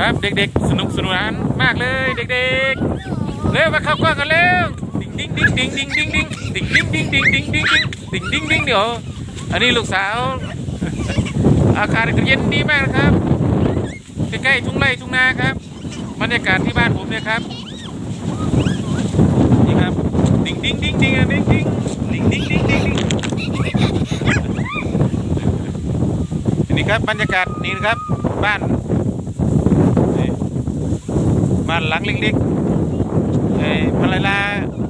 ครับเด็กๆ สนุกสนานมากเลยเด็กๆ เร็วมาเข้ากล้องกันเร็วดิ้งดิ้งดิ้งดิ้งดิ้งดิ้งดิ้งดิ้งดิ้งดิ้งดิ้งดิ้งดิ้งดิ้งดิ้งดิ้งเดี๋ยวอันนี้ลูกสาว อากาศเย็นดีมากนะครับใกล้ๆทุ่งไร่ทุ่งนาครับบรรยากาศที่บ้านผมเนี่ยครับนี่ครับดิ้งดิ้งดิ้งดิ้งดิ้งดิ้งดิ้งดิ้งดิ้งดิ้งดิ้งนี่ครับบรรยากาศนี่นะครับบ้าน บ้านหลังเล็กๆเอ้ภรรยา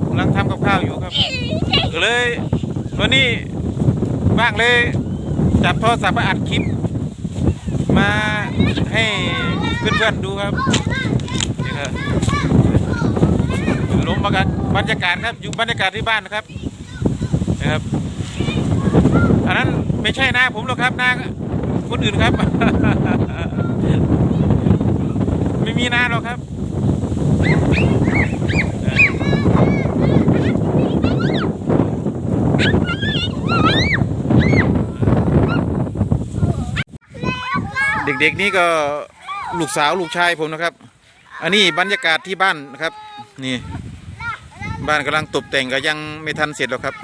กำลังทำกับข้าวอยู่ครับก็เลยวันนี้บ้างเลยจับโทรศัพท์มาอัดคลิป มาให้เพื่อนๆดูครับนี่ครับลมบรรยากาศบรรยากาศครับอยู่บรรยากาศที่บ้านนะครับนะครับอันนั้นไม่ใช่นาผมหรอกครับนาคนอื่นครับ ไม่มีนาหรอกครับ เด็กๆนี่ก็ลูกสาวลูกชายผมนะครับ อันนี้บรรยากาศที่บ้านนะครับ นี่ บ้านกำลังตกแต่งก็ยังไม่ทันเสร็จหรอกครับ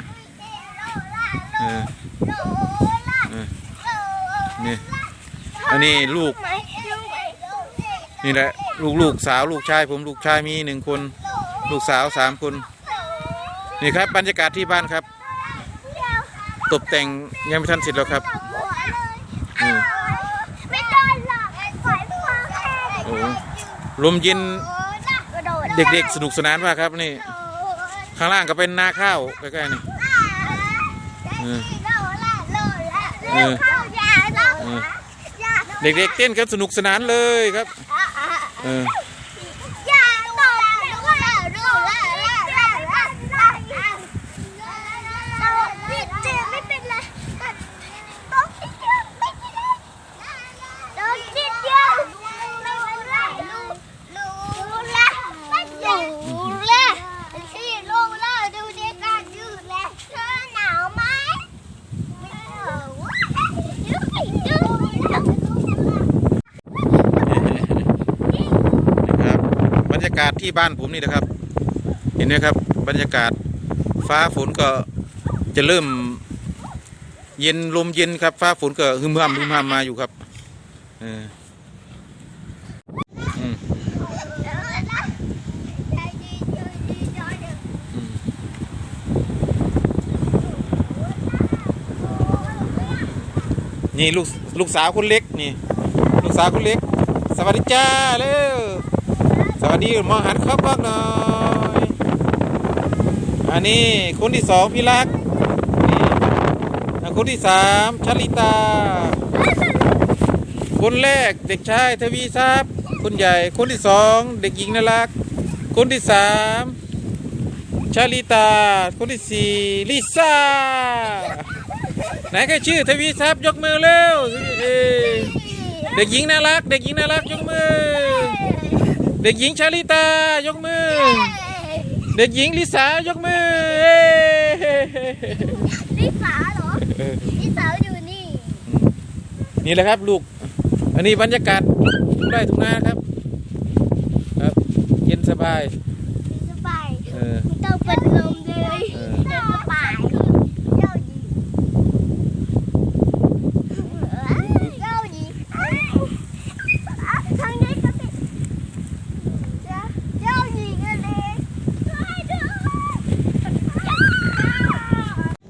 เออเออนี่อันนี้ลูก นี่แหละลูกลูกสาวลูกชาย ผมลูกชายมีหนึ่งคน ลูกสาวสามคน นี่ครับบรรยากาศที่บ้านครับ ตกแต่งยังไม่ทันเสร็จแล้วครับอืมไม่โดนหลอกไอ้ปล่อยพ่อแค่โอ้ลมเย็นเด็กๆ สนุกสนานมากครับนี่ ข้างล่างก็เป็นนาข้าวใกล้ๆนี่เออเออเออเด็กๆเต้นกันสนุกสนานเลยครับ 嗯。าศที่บ้านผมนี่นะครับ เห็นไหมครับบรรยากาศฟ้าฝนก็จะเริ่มเย็นลมเย็นครับ ฟ้าฝนก็ฮึมฮัมฮึมฮัมมาอยู่ครับเออนี่ลูกลูกสาวคนเล็กนี่ ลูกสาวคนเล็ก สวัสดีจ้าเร็ว สวัสดีมอหันเข้ากล้องหน่อยอันนี้คนที่สองพี่รักนี่คนที่สามชลิตา คนแรกเด็กชายทวีทรัพย์คนใหญ่คนที่สองเด็กหญิงน่ารัก คนที่สามชาลิตา คนที่สี่ลิซ่า ไหนใครชื่อทวีทรัพย์ยกมือเร็วเด็กหญิงน่ารัก เด็กหญิงน่ารักยกมือ เด็กหญิงชาลิตายกมือ เด็กหญิงลิสายกมือเอ้ยนี่ฝาเหรอนี่สาวอยู่นี่ นี่แหละครับลูก อันนี้บรรยากาศทุ่งไร่ทุ่งนาครับ ครับ เย็นสบาย สบาย เออไม่ต้องเป็นลม